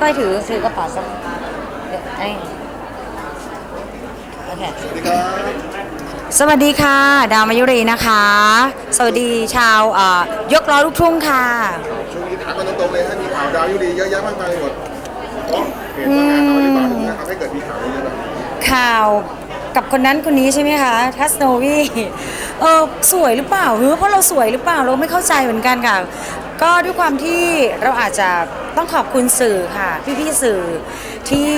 ก้อยถือถือกระเป๋าสักเดี๋ยวไอ้โอเค สวัสดีครับสวัสดีค่ะ ดาวมายุรีนะคะ สวัสดีชาวเอ่อยกล้อลูกทุ่งค่ะ ช่วงนี้ถามกันตรงๆเลยฮะมีข่าวดาวยุรีเยอะแยะมากมายหมดเพราะเหตุการณ์อะไรต่างๆเนี่ยทำให้เกิดมีข่าวนี้แบบข่าวกับคนนั้นคนนี้ใช่ไหมคะทัสโนวีเออสวยหรือเปล่าเฮ้ยเพราะเราสวยหรือเปล่าเราไม่เข้าใจเหมือนกันค่ะ ก็ด้วยความที่เราอาจจะ ต้องขอบคุณสื่อค่ะ พี่ๆสื่อที่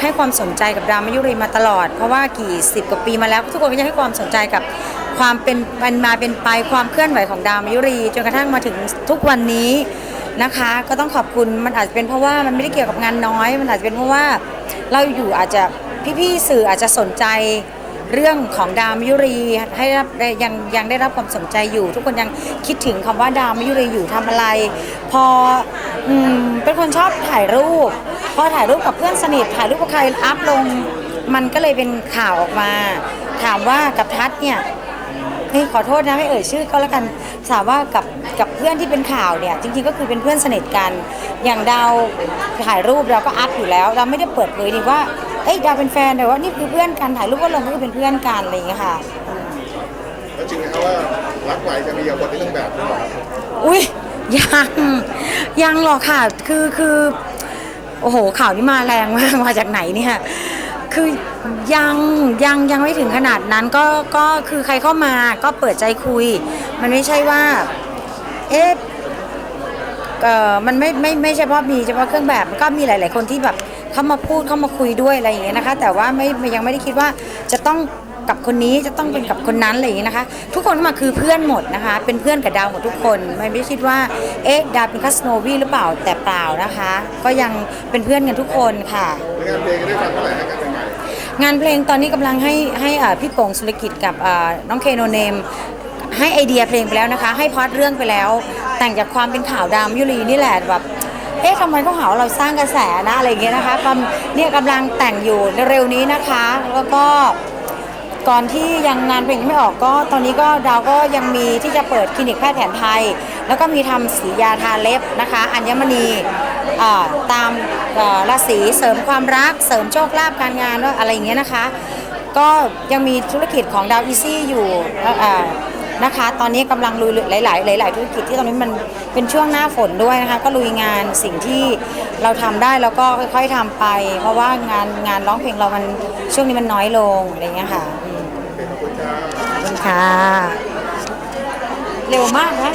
ให้ความสนใจกับดรามายุรีมาตลอด เพราะว่ากี่สิบกว่าปีมาแล้ว ทุกคนก็ยังให้ความสนใจกับความเป็นมันมาเป็นไปความเคลื่อนไหวของดามายุรีจนกระทั่งมาถึงทุกวันนี้นะคะ ก็ต้องขอบคุณมันอาจจะเป็นเพราะว่ามันไม่ได้เกี่ยวกับงานน้อย มันอาจจะเป็นเพราะว่าเราอยู่อาจจะพี่ๆสื่ออาจจะสนใจ เรื่องของดาวมยุรีให้รับยังยังได้รับความสนใจอยู่ ทุกคนยังคิดถึงคำว่าดาวมยุรีอยู่ทำอะไร พออืมเป็นคนชอบถ่ายรูป พอถ่ายรูปกับเพื่อนสนิท ถ่ายรูปกับใครอัพลง มันก็เลยเป็นข่าวออกมา ถามว่ากับทัศเนี่ยนี่ขอโทษนะไม่เอ่ยชื่อก็แล้วกันถามว่ากับกับเพื่อนที่เป็นข่าวเนี่ยจริงๆก็คือเป็นเพื่อนสนิทกัน อย่างดาวถ่ายรูปเราก็อัพอยู่แล้ว เราไม่ได้เปิดเผยนี่ว่า เอ้ยดาวเป็นแฟนแต่ว่านี่คือเพื่อนกันถ่ายรูปก็ลงก็คือเป็นเพื่อนกันอะไรอย่างเงี้ยค่ะ แล้วจริงไหมครับว่ารักไหวจะมีกับบทในเรื่องแบบหรือเปล่าครับอุ้ยยังยังหรอกค่ะคือคือโอ้โหข่าวนี้มาแรงมากมาจากไหนเนี่ยคือยังยังยังไม่ถึงขนาดนั้นก็ก็คือใครเข้ามาก็เปิดใจคุย มันไม่ใช่ว่า เอ๊ะ เออมันไม่ไม่ไม่เฉพาะมีเฉพาะเครื่องแบบมันก็มีหลาย ๆ คนที่แบบเข้ามาพูดเข้ามาคุยด้วยอะไรอย่างเงี้ยนะคะ แต่ว่าไม่ยังไม่ได้คิดว่าจะต้องกับคนนี้จะต้องเป็นกับคนนั้นอะไรอย่างเงี้ยนะคะ ทุกคนมาคือเพื่อนหมดนะคะ เป็นเพื่อนกับดาวหมดทุกคนไม่ได้คิดว่าเอ๊ะดาวเป็นคัสโนวีหรือเปล่าแต่เปล่านะคะ ก็ยังเป็นเพื่อนกันทุกคนค่ะ งานเพลงก็ได้ฟังเท่าไหร่นะการแต่งงานงานเพลงตอนนี้กำลังให้ให้อ่าพี่โป่งสุรกิจกับอ่าน้องเคโนเนม ให้ไอเดียเพลงไปแล้วนะคะ ให้พล็อดเรื่องไปแล้ว แต่งจากความเป็นข่าวดามยุรีนี่แหละแบบเอ๊ะทำไมเขาหาว่าเราสร้างกระแสนะอะไรอย่างเงี้ยนะคะกำเนี่ยกำลังแต่งอยู่เร็วนี้นะคะ แล้วก็ก่อนที่ยังงานเพลงไม่ออกก็ตอนนี้ก็ดาวก็ยังมีที่จะเปิดคลินิกแพทย์แผนไทย แล้วก็มีทำสียาทาเล็บนะคะ อัญมณีตามราศีเสริมความรัก เสริมโชคลาภการงานอะไรอย่างเงี้ยนะคะ ก็ยังมีธุรกิจของดาวอีซี่อยู่อ่า นะคะ ตอนนี้กำลังลุยหลาย ๆ หลาย ๆ ธุรกิจที่ตอนนี้มันเป็นช่วงหน้าฝนด้วยนะคะ ก็ลุยงานสิ่งที่เราทำได้แล้วก็ค่อย ๆทำไป เพราะว่างานงานร้องเพลงเรามันช่วงนี้มันน้อยลงอะไรอย่างเงี้ยค่ะคุณครับขอบคุณค่ะ เร็วมากนะ